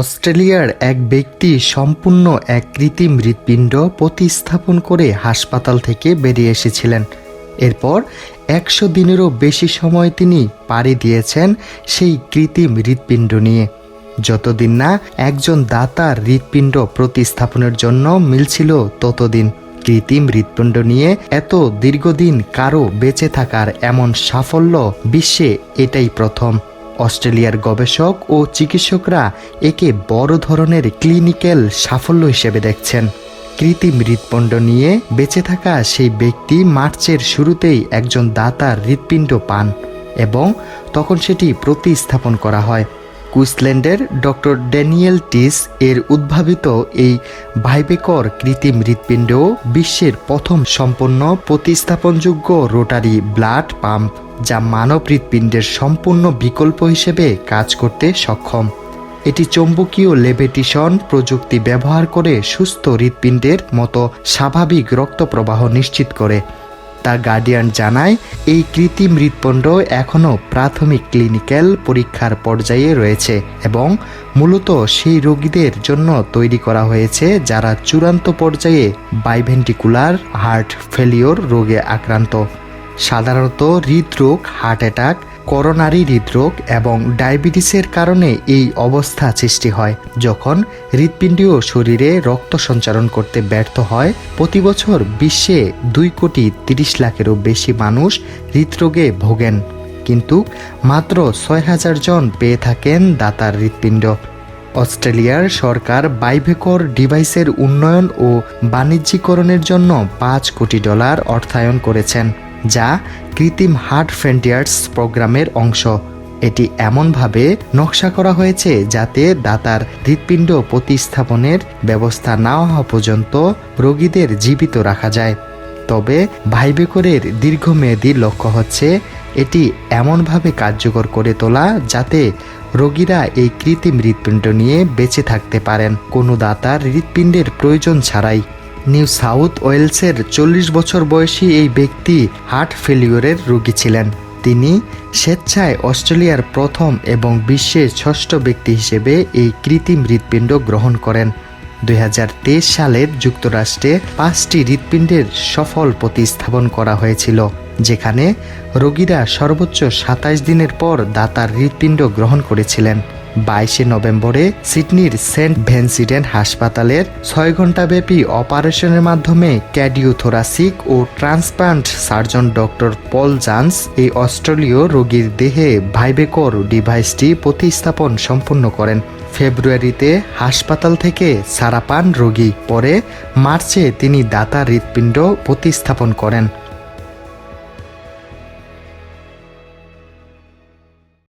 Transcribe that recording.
অস্ট্রেলিয়ার এক ব্যক্তি সম্পূর্ণ এক কৃত্রিম হৃৎপিণ্ড প্রতিস্থাপন করে হাসপাতাল থেকে বেরিয়ে এসেছিলেন। এরপর একশো দিনেরও বেশি সময় তিনি পাড়ি দিয়েছেন সেই কৃত্রিম হৃৎপিণ্ড নিয়ে। যতদিন না একজন দাতার হৃৎপিণ্ড প্রতিস্থাপনের জন্য মিলছিল, ততদিন কৃত্রিম হৃৎপিণ্ড নিয়ে এত দীর্ঘদিন কারও বেঁচে থাকার এমন সাফল্য বিশ্বে এটাই প্রথম। অস্ট্রেলিয়ার গবেষক ও চিকিৎসকরা একে বড় ধরনের ক্লিনিক্যাল সাফল্য হিসেবে দেখছেন। কৃত্রিম হৃৎপিণ্ড নিয়ে বেঁচে থাকা সেই ব্যক্তি মার্চের শুরুতেই একজন দাতার হৃৎপিণ্ড পান এবং তখন সেটি প্রতিস্থাপন করা হয়। কুইসল্যান্ডের ডক্টর ড্যানিয়েল টিস এর উদ্ভাবিত এই ভাইবেকর কৃত্রিম হৃৎপিণ্ড বিশ্বের প্রথম সম্পন্ন প্রতিস্থাপনযোগ্য রোটারি ব্লাড পাম্প। যা মানব হৃৎপিণ্ডের সম্পূর্ণ বিকল্প হিসেবে কাজ করতে সক্ষম। এটি চৌম্বকীয় লেভেটিশন প্রযুক্তি ব্যবহার করে সুস্থ হৃৎপিণ্ডের মতো স্বাভাবিক রক্ত প্রবাহ নিশ্চিত করে। তা গার্ডিয়ান জানায়, এই কৃত্রিম হৃৎপিণ্ড এখনও প্রাথমিক ক্লিনিক্যাল পরীক্ষার পর্যায়ে রয়েছে এবং মূলত সেই রোগীদের জন্য তৈরি করা হয়েছে যারা চূড়ান্ত পর্যায়ে বাইভেন্টিকুলার হার্ট ফেলিওর রোগে আক্রান্ত। সাধারণত হৃদরোগ, হার্ট অ্যাটাক করোনারি হৃদরোগ এবং ডায়াবেটিসের কারণে এই অবস্থা সৃষ্টি হয়। যখন হৃৎপিণ্ডীয় শরীরে রক্ত সঞ্চালন করতে ব্যর্থ হয়, প্রতি বছর বিশ্বে দুই কোটি তিরিশ লাখেরও বেশি মানুষ হৃদরোগে ভোগেন। কিন্তু মাত্র ছয় হাজার জন পেয়ে থাকেন দাতার হৃৎপিণ্ড। অস্ট্রেলিয়ার সরকার বাইভেকর ডিভাইসের উন্নয়ন ও বাণিজ্যিকরণের জন্য পাঁচ কোটি ডলার অর্থায়ন করেছেন। যা কৃত্রিম হার্ট ফ্রেন্টিয়ার্স প্রোগ্রামের অংশ। এটি এমনভাবে নকশা করা হয়েছে যাতে দাতার হৃৎপিণ্ড প্রতিস্থাপনের ব্যবস্থা না হওয়া পর্যন্ত রোগীদের জীবিত রাখা যায়। তবে ভাইবেকরের দীর্ঘমেয়াদী লক্ষ্য হচ্ছে এটি এমনভাবে কার্যকর করে তোলা যাতে রোগীরা এই কৃত্রিম হৃৎপিণ্ড নিয়ে বেঁচে থাকতে পারেন। কোনো দাতার হৃৎপিণ্ডের প্রয়োজন ছাড়াই নিউ সাউথ ওয়েলসের চল্লিশ বছর বয়সী এই ব্যক্তি হার্ট ফেলিওরের রোগী ছিলেন। তিনি স্বেচ্ছায় অস্ট্রেলিয়ার প্রথম এবং বিশ্বের ষষ্ঠ ব্যক্তি হিসেবে এই কৃত্রিম হৃৎপিণ্ড গ্রহণ করেন। দু হাজার তেইশ সালের যুক্তরাষ্ট্রে পাঁচটি হৃৎপিণ্ডের সফল প্রতিস্থাপন করা হয়েছিল, যেখানে রোগীরা সর্বোচ্চ সাতাশ দিনের পর দাতার হৃৎপিণ্ড গ্রহণ করেছিলেন। বাইশে নভেম্বরে সিডনির সেন্ট ভেনসিডেন্ট হাসপাতালের ছয় ঘণ্টাব্যাপী অপারেশনের মাধ্যমে ক্যাডিওথোরাসিক ও transplant surgeon doctor Paul Jans এই অস্ট্রেলীয় রোগীর দেহে ভাইবেকর ডিভাইসটি প্রতিস্থাপন সম্পন্ন করেন। ফেব্রুয়ারিতে হাসপাতাল থেকে সারা পান রোগী পরে মার্চে তিনি দাতা হৃৎপিণ্ড প্রতিস্থাপন করেন।